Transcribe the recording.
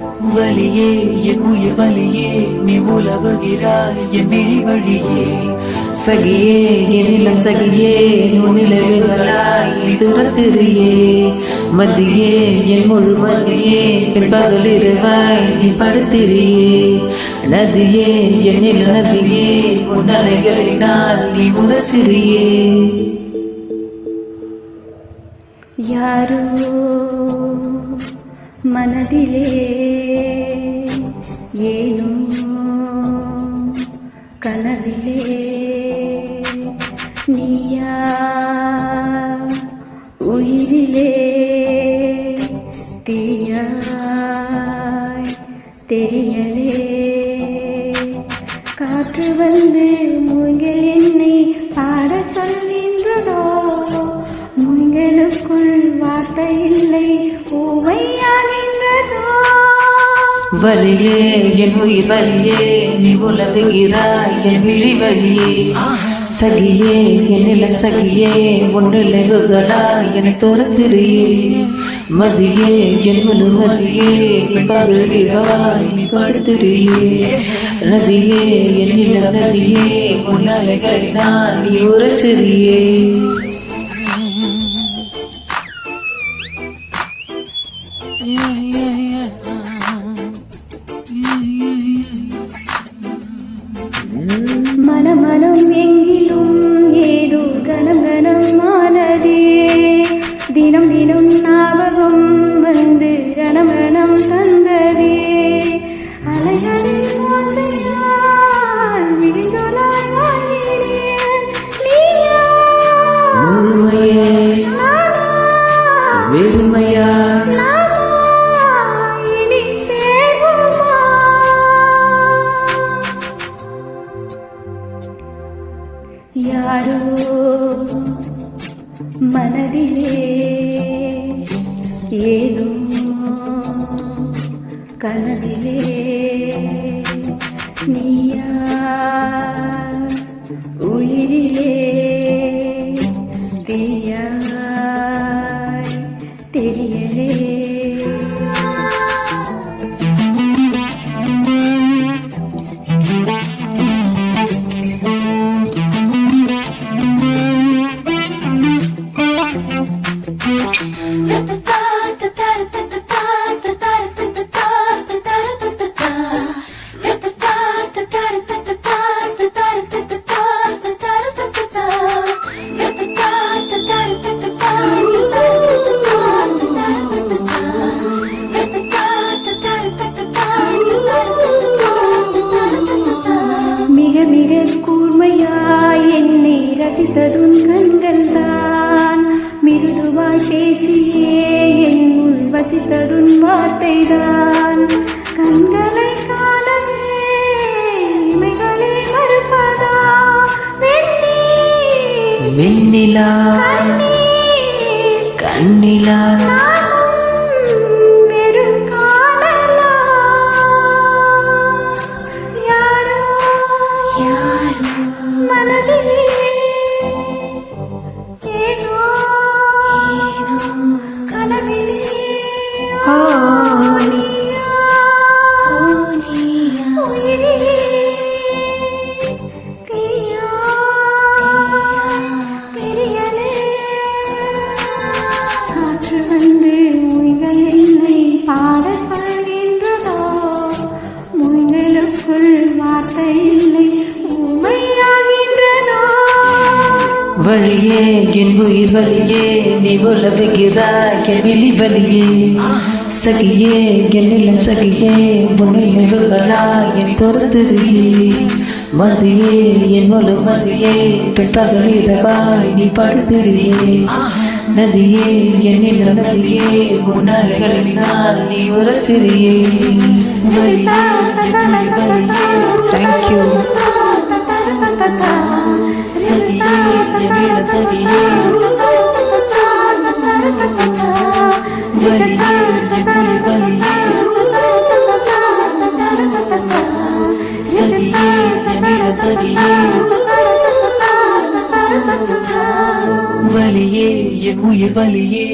வலியே என் உயிர் வலியே நீ உலவுகிறாய் என் விழி வழியே. சகியே எனிலும் சகியே முன்னிலவுகளாய் துரத்திரியே மதியே என் முழு மதியே பின் பகலிருவாய் நீ படுத்திரியே நதியே என்னில் நதியே உன்னலைகளினால் நீ உரசிறியே. யாரோ மனதிலே ஏனோ கனவிலே நீயா உயிரிலே தீயாய் தெரியலே. காற்று வந்து மூங்கில் வார்த்தை இல்லை ஊமையாகின்றதோ வலியே என் உயிர் வலியே நீ உலவுகிறாய் என் விழி வழியே சகியே என்னிலம் சகியே உன்னிலவுகளாய் என துரத்திரியே மதியே என் முழு மதியே நீ படுத்திரியே நதியே என்னிலம் நதியே உன்னலைகளினால் நீ உரசிறியே. மனமனம் எங்கிலும் ஏதோ கணம் கணம் ஆனதே. தினம் தினம் ஞாபகம் வந்து தந்ததே. ఉన్నారు మనది ఏను కలదిలే నీయా ఉయిరిలే Let the மிருதுவாய் பேசியே என் உள் வசித்ததும் வார்த்தை தான் கண்களை காணவே இமைகளை மறுப்பதா வெந்நீர், வெண்ணிலா கண்ணீர், கண்ணிலா You. வழியே என் உயிர் வழியே நீ உலவுகிறாய் என் விழி வழியே. சகியே என் நிலம் சகியே உன் நினைவுகளாய் என் துரத்திரியே மதியே என் முழு மதியே பிற்பகல் இரவாய் நீ படுத்திரியே நதியே என் என்னிலும் நதியே உன் அலைகளினால் நீ உரசிறியே வழியே என் உயிர் வழியே. தேங்க்யூ வலியே என் உயிர் வலியே.